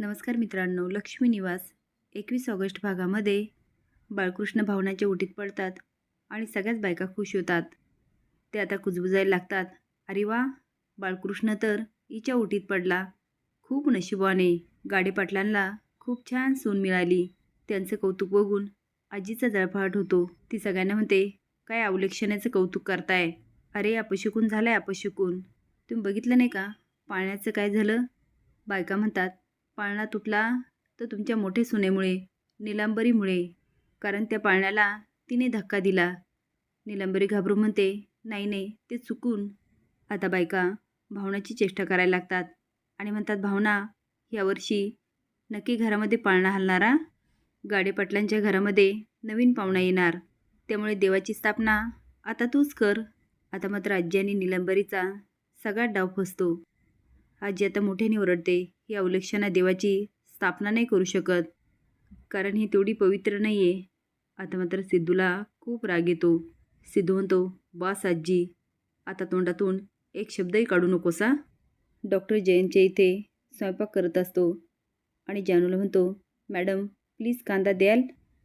नमस्कार मित्रांनो लक्ष्मी निवास एकवीस ऑगस्ट भागामध्ये. बाळकृष्ण भावनाच्या ओटीत पडतात आणि सगळ्याच बायका खुश होतात. ते आता कुजबुजायला लागतात. अरे वा बाळकृष्ण तर हिच्या ओटीत पडला. खूप नशिबाने गाडे पाटलांना खूप छान सून मिळाली. त्यांचं कौतुक बघून आजीचा जळफाट होतो. ती सगळ्यांना म्हणते काय अवलेक्षणाचं कौतुक करताय? अरे अपशकून झालाय अपशकून. तुम्ही बघितलं नाही का? पाण्याचं काय झालं? बायका म्हणतात पाळणा तुटला तर तुमच्या मोठे सुनेमुळे निलांबरीमुळे कारण त्या पाळण्याला तिने धक्का दिला. निलांबरी घाबरून म्हणते नाही नाही ते चुकून. आता बायका भावनाची चेष्टा करायला लागतात. आणि म्हणतात भावना यावर्षी नक्की घरामध्ये पाळणा हलणारा? गाडेपाटलांच्या घरामध्ये नवीन पाहुणा येणार. त्यामुळे देवाची स्थापना आता तूच कर. आता मात्र आजी आणि निलंबरीचा सगळा डाव फसतो. आजी आता मोठ्याने ओरडते ही अवलक्षणा देवाची स्थापना नाही करू शकत. कारण ही तेवढी पवित्र नाही आहे आता मात्र सिद्धूला खूप राग येतो. सिद्धू म्हणतो बास आजी आता तोंडातून एक शब्दही काढू नकोसा डॉक्टर जयंतच्या इथे स्वयंपाक करत असतो. आणि जानूला म्हणतो मॅडम प्लीज कांदा द्याल?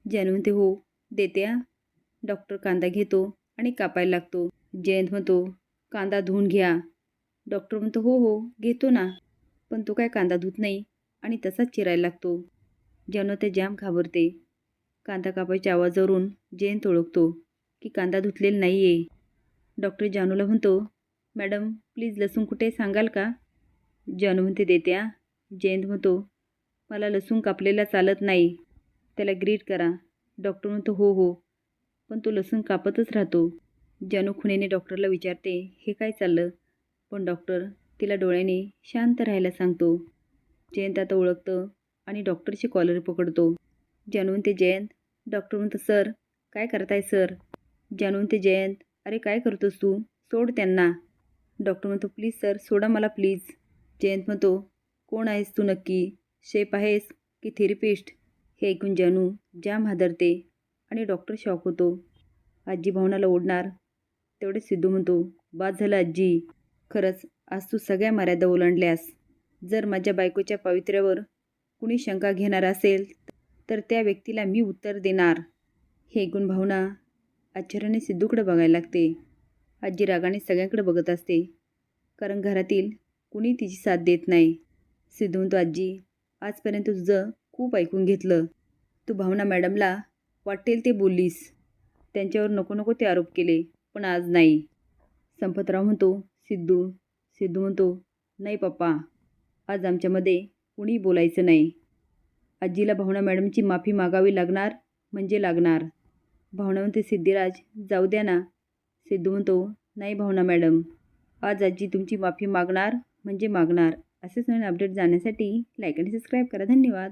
जानू म्हणते हो देते डॉक्टर कांदा घेतो आणि कापायला लागतो. जयंत म्हणतो कांदा धुवून घ्या. डॉक्टर म्हणतो हो हो घेतो ना. पण तो काय कांदा धुत नाही आणि तसाच चिरायला लागतो. ज्यानं ते जाम घाबरते. कांदा कापायच्या आवाजावरून जयंत ओळखतो की कांदा धुतलेला नाही आहे डॉक्टर जानूला म्हणतो मॅडम प्लीज लसूण कुठे सांगाल का? जानू म्हणते देत्या जयंत म्हणतो मला लसूण कापलेला चालत नाही. त्याला ग्रीट करा. डॉक्टर म्हणतो हो हो. पण तो लसूण कापतच राहतो. जानू खुणेने डॉक्टरला विचारते हे काय चाललं? पण डॉक्टर तिला डोळ्याने शांत राहायला सांगतो. जयंत आता ओळखतं आणि डॉक्टरची कॉलर पकडतो. जाणून ते जयंत डॉक्टर म्हणतो सर काय करताय सर? जाणून ते जयंत अरे काय करतोस तू? सोड त्यांना. डॉक्टर म्हणतो प्लीज सर सोडा मला प्लीज. जयंत म्हणतो कोण आहेस तू नक्की? शेप आहेस की थेरपिस्ट? हे ऐकून जानू जाम हादरते आणि डॉक्टर शॉक होतो. आजी भावनाला ओढणार तेवढे सिद्धू म्हणतो बाद झालं आजी. खरंच आज तू सगळ्या मर्यादा ओलांडल्यास. जर माझ्या बायकोच्या पावित्र्यावर कुणी शंका घेणार असेल तर त्या व्यक्तीला मी उत्तर देणार. हे ऐकून भावना आश्चर्याने सिद्धूकडे बघायला लागते. आजी रागाने सगळ्यांकडे बघत असते. कारण घरातील कुणी तिची साथ देत नाही. सिद्धू म्हणतो आजी आजपर्यंत तुझं खूप ऐकून घेतलं. तू भावना मॅडमला वाटेल ते बोललीस. त्यांच्यावर नको नको ते आरोप केले पण आज नाही. संपतराव म्हणतो सिद्धू सिद्धू म्हणतो नाही पप्पा आज आमच्यामध्ये कुणी बोलायचं नाही. आजीला भावना मॅडमची माफी मागावी लागणार म्हणजे लागणार. भावना म्हणते सिद्धिराज जाऊ द्या ना. सिद्धू म्हणतो नाही भावना मॅडम आज आजी तुमची माफी मागणार म्हणजे मागणार. असेच नवीन अपडेट जाण्यासाठी लाईक आणि सबस्क्राईब करा. धन्यवाद.